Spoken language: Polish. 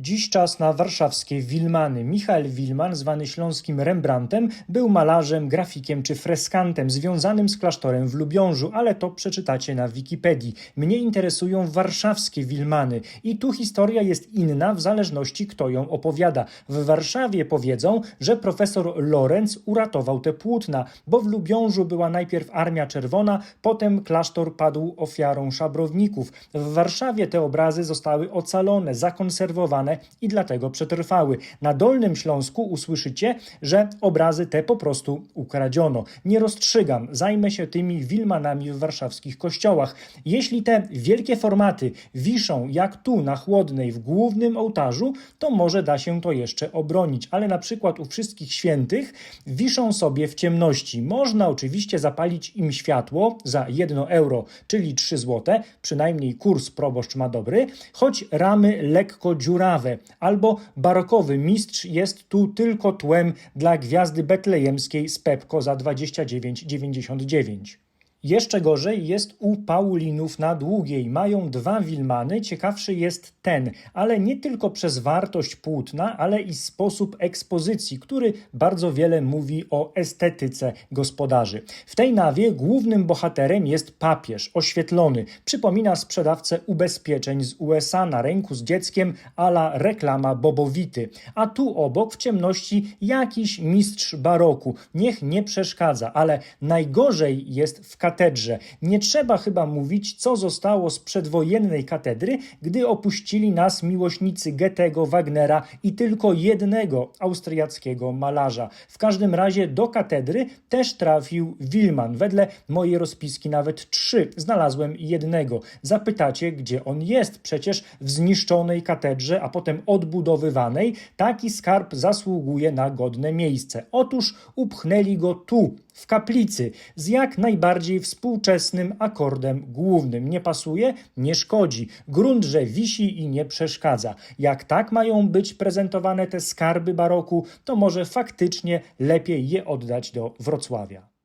Dziś czas na warszawskie Wilmany. Michael Wilman, zwany śląskim Rembrandtem, był malarzem, grafikiem czy freskantem związanym z klasztorem w Lubiążu, ale to przeczytacie na Wikipedii. Mnie interesują warszawskie Wilmany i tu historia jest inna w zależności kto ją opowiada. W Warszawie powiedzą, że profesor Lorenz uratował te płótna, bo w Lubiążu była najpierw Armia Czerwona, potem klasztor padł ofiarą szabrowników. W Warszawie te obrazy zostały ocalone, zakonserwowane i dlatego przetrwały. Na Dolnym Śląsku usłyszycie, że obrazy te po prostu ukradziono. Nie rozstrzygam, zajmę się tymi wilmanami w warszawskich kościołach. Jeśli te wielkie formaty wiszą jak tu na Chłodnej w głównym ołtarzu, to może da się to jeszcze obronić, ale na przykład u wszystkich świętych wiszą sobie w ciemności. Można oczywiście zapalić im światło za 1 euro, czyli 3 złote, przynajmniej kurs proboszcz ma dobry, choć ramy lekko dziurawe, albo barokowy mistrz jest tu tylko tłem dla gwiazdy betlejemskiej z Pepko za 29,99. Jeszcze gorzej jest u Paulinów na Długiej. Mają dwa Wilmany, ciekawszy jest ten, ale nie tylko przez wartość płótna, ale i sposób ekspozycji, który bardzo wiele mówi o estetyce gospodarzy. W tej nawie głównym bohaterem jest papież, oświetlony. Przypomina sprzedawcę ubezpieczeń z USA na ręku z dzieckiem ala reklama Bobowity. A tu obok w ciemności jakiś mistrz baroku. Niech nie przeszkadza, ale najgorzej jest w katedrze. Nie trzeba chyba mówić, co zostało z przedwojennej katedry, gdy opuścili nas miłośnicy Goethego, Wagnera i tylko jednego austriackiego malarza. W każdym razie do katedry też trafił Wilman. Wedle mojej rozpiski nawet trzy. Znalazłem jednego. Zapytacie, gdzie on jest? Przecież w zniszczonej katedrze, a potem odbudowywanej, taki skarb zasługuje na godne miejsce. Otóż upchnęli go tu, w kaplicy z jak najbardziej współczesnym akordem głównym. Nie pasuje? Nie szkodzi. Grunt, że wisi i nie przeszkadza. Jak tak mają być prezentowane te skarby baroku, to może faktycznie lepiej je oddać do Wrocławia.